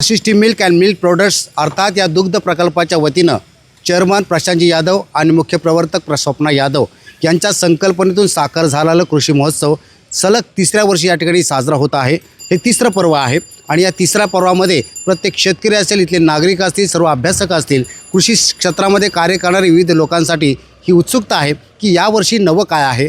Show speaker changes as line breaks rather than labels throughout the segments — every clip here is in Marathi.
Vashishthi milk and milk products अर्थात या दुग्ध प्रकल्पाच्या वतीनं चेअरमन प्रशांतजी यादव आणि मुख्य प्रवर्तक प्र स्वप्ना यादव यांच्या संकल्पनेतून साकार झालेला कृषी महोत्सव सलग तिसऱ्या वर्षी या ठिकाणी साजरा होत आहे. हे तिसरं पर्व आहे आणि या तिसऱ्या पर्वामध्ये प्रत्येक शेतकरी असेल इथले नागरिक असतील सर्व अभ्यासक असतील कृषी क्षेत्रामध्ये कार्य करणारे विविध लोकांसाठी ही उत्सुकता आहे की यावर्षी नवं काय आहे.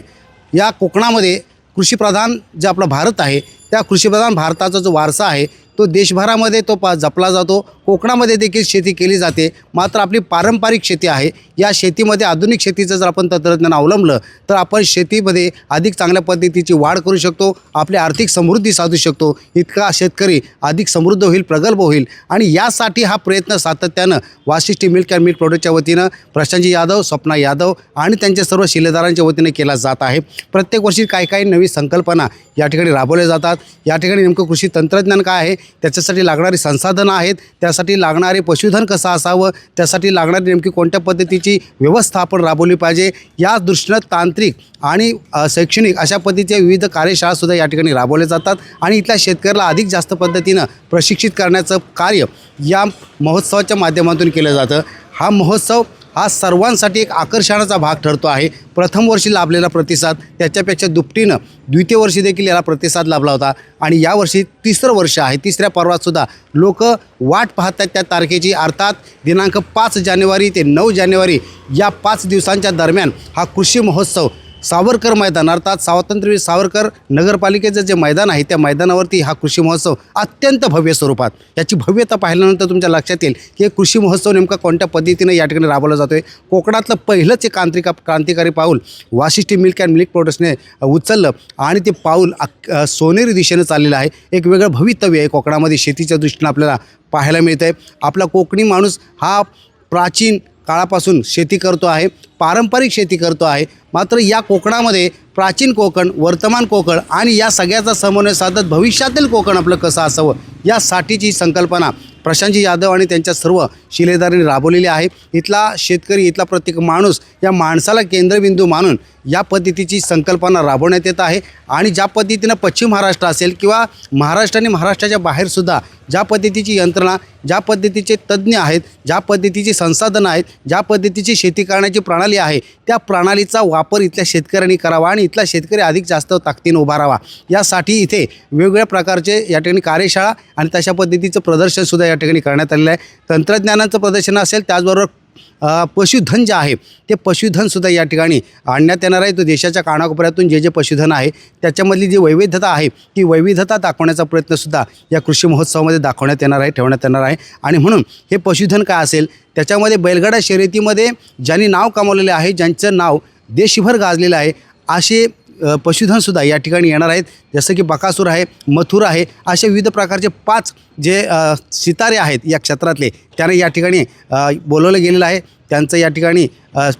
या कोकणामध्ये कृषीप्रधान जे आपला भारत आहे त्या कृषीप्रधान भारताचा जो वारसा आहे तो देशभरामध्ये तो पा जपला जातो. कोकणामध्ये देखील शेती केली जाते. मात्र आपली पारंपरिक शेती आहे. या शेतीमध्ये आधुनिक शेतीचं जर आपण तंत्रज्ञान अवलंबलं तर आपण शेतीमध्ये अधिक चांगल्या पद्धतीची वाढ करू शकतो. आपली आर्थिक समृद्धी साधू शकतो. इतका शेतकरी अधिक समृद्ध होईल प्रगल्भ होईल. आणि यासाठी हा प्रयत्न सातत्यानं वाशिष्ठी मिल्क अँड मिल्क प्रोडक्टच्या वतीनं प्रशांतजी यादव स्वप्ना यादव आणि त्यांच्या सर्व शिलेदारांच्या वतीने केला जात आहे. प्रत्येक वर्षी काही काही नवी संकल्पना या ठिकाणी राबवल्या जातात. या ठिकाणी नेमकं कृषी तंत्रज्ञान काय आहे? त्याच्यासाठी लागणारी संसाधनं आहेत त्यासाठी लागणारे पशुधन कसं असावं त्यासाठी लागणारी नेमकी कोणत्या पद्धतीची व्यवस्था आपण राबवली पाहिजे या दृष्टीनं तांत्रिक आणि शैक्षणिक अशा पद्धतीच्या विविध कार्यशाळासुद्धा या ठिकाणी राबवल्या जातात आणि इथल्या शेतकऱ्याला अधिक जास्त पद्धतीनं प्रशिक्षित करण्याचं कार्य या महोत्सवाच्या माध्यमातून केलं जातं. हा महोत्सव हा सर्वांसाठी एक आकर्षणाचा भाग ठरतो आहे. प्रथम वर्षी लाभलेला प्रतिसाद त्याच्यापेक्षा दुपटीनं द्वितीय वर्षी देखील याला प्रतिसाद लाभला होता. आणि यावर्षी तिसरं वर्ष आहे. तिसऱ्या पर्वातसुद्धा लोक वाट पाहत आहेत त्या तारखेची. अर्थात दिनांक पाच जानेवारी ते नऊ जानेवारी या पाच दिवसांच्या दरम्यान हा कृषी महोत्सव सावरकर मैदान अर्थात स्वातंत्र्यवीर सावरकर नगरपालिकेचं जे मैदान आहे त्या मैदानावरती हा कृषी महोत्सव अत्यंत भव्य स्वरूपात. याची भव्यता पाहिल्यानंतर तुमच्या लक्षात येईल की हे कृषी महोत्सव नेमका कोणत्या पद्धतीनं या ठिकाणी राबवला जातो आहे कोकणातलं पहिलंच एक क्रांतिका क्रांतिकारी पाऊल वाशिष्ठी मिल्क अँड मिल्क प्रोडक्ट्सने उचललं आणि ते पाऊल अक सोनेरी दिशेनं चाललेलं आहे. एक वेगळं भवितव्य आहे कोकणामध्ये शेतीच्या दृष्टीनं आपल्याला पाहायला मिळतं आहे आपला कोकणी माणूस हा प्राचीन काळापासून शेती करतो आहे. पारंपरिक शेती करतो आहे. मात्र या कोकणामध्ये प्राचीन कोकण वर्तमान कोकण आणि या सगळ्याचा समन्वय साधत भविष्यातील कोकण आपलं कसं असावं यासाठीची संकल्पना प्रशांतजी यादव आणि त्यांच्या सर्व शिलेदारांनी राबवलेली आहे. इथला शेतकरी इथला प्रत्येक माणूस या माणसाला केंद्रबिंदू मानून या पद्धतीची संकल्पना राबवण्यात येत आहे आणि ज्या पद्धतीनं पश्चिम महाराष्ट्र असेल किंवा महाराष्ट्र आणि महाराष्ट्राच्या बाहेरसुद्धा ज्या पद्धतीची यंत्रणा ज्या पद्धतीचे तज्ज्ञ आहेत ज्या पद्धतीची संसाधनं आहेत ज्या पद्धतीची शेती करण्याची प्रणाली आहे. त्या प्रणालीचा वापर इथल्या शेतकऱ्यांनी करावा आणि इथला शेतकरी अधिक जास्त ताकदीनं उभा राहावा. यासाठी इथे वेगवेगळ्या प्रकारचे या ठिकाणी कार्यशाळा आणि तशा पद्धतीचं प्रदर्शनसुद्धा या ठिकाणी करण्यात आलेलं आहे. तंत्रज्ञानाचं प्रदर्शन असेल त्याचबरोबर पशुधन जे आहे ते पशुधनसुद्धा या ठिकाणी आणण्यात येणार आहे. तो देशाच्या कानाकोपऱ्यातून जे जे पशुधन आहे त्याच्यामधली जी वैविध्यता आहे ती वैविध्यता दाखवण्याचा प्रयत्नसुद्धा या कृषी महोत्सवामध्ये दाखवण्यात येणार आहे ठेवण्यात येणार आहे. आणि म्हणून हे पशुधन काय असेल त्याच्यामध्ये बैलगाडा शर्यतीमध्ये ज्यांनी नाव कमावलेले आहे ज्यांचं नाव देशभर गाजलेलं आहे असे पशुधनसुद्धा या ठिकाणी येणार आहेत. जसं की बकासूर आहे मथुर आहे असे विविध प्रकारचे पाच जे सितारे आहेत या क्षेत्रातले त्यांना या ठिकाणी बोलवलं गेलेलं आहे. त्यांचं या ठिकाणी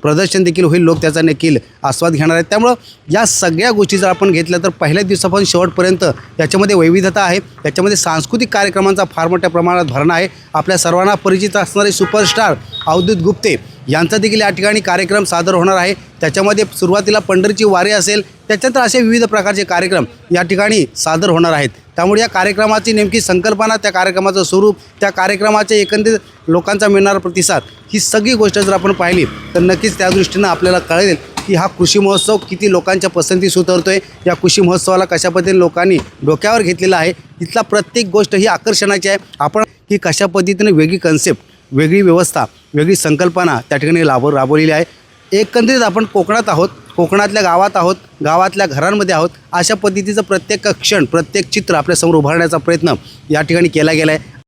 प्रदर्शन देखील होईल. लोक त्याचा देखील आस्वाद घेणार आहेत. त्यामुळं या सगळ्या गोष्टी जर आपण घेतल्या तर पहिल्या दिवसापासून शेवटपर्यंत याच्यामध्ये वैविध्यता आहे. त्याच्यामध्ये सांस्कृतिक कार्यक्रमांचा फार मोठ्या प्रमाणात भरणा आहे. आपल्या सर्वांना परिचित असणारे सुपरस्टार अवधूत गुप्ते यांचा देखील या ठिकाणी कार्यक्रम सादर होणार आहे. त्याच्यामध्ये सुरुवातीला पंढरीची वारी असेल त्याच्यानंतर असे विविध प्रकारचे कार्यक्रम या ठिकाणी सादर होणार आहेत. त्यामुळे या कार्यक्रमाची नेमकी संकल्पना त्या कार्यक्रमाचं स्वरूप त्या कार्यक्रमाचे एकंदरीत लोकांचा मिळणारा प्रतिसाद ही सगळी गोष्ट जर आपण पाहिली तर नक्कीच त्या दृष्टीनं आपल्याला कळेल की हा कृषी महोत्सव किती लोकांच्या पसंतीस उतरतो आहे या कृषी महोत्सवाला कशा पद्धतीने लोकांनी डोक्यावर घेतलेला आहे इथला प्रत्येक गोष्ट ही आकर्षणाची आहे. आपण ही कशा पद्धतीने वेगळी कन्सेप्ट वेगळी व्यवस्था वेगळी संकल्पना त्या ठिकाणी लाभ राबवलेली आहे. एकंदरीत आपण कोकणात आहोत कोकणातल्या गावात आहोत गावातल्या घरांमध्ये आहोत अशा पद्धतीचं प्रत्येक क्षण प्रत्येक चित्र आपल्यासमोर उभारण्याचा प्रयत्न या ठिकाणी केला गेला आहे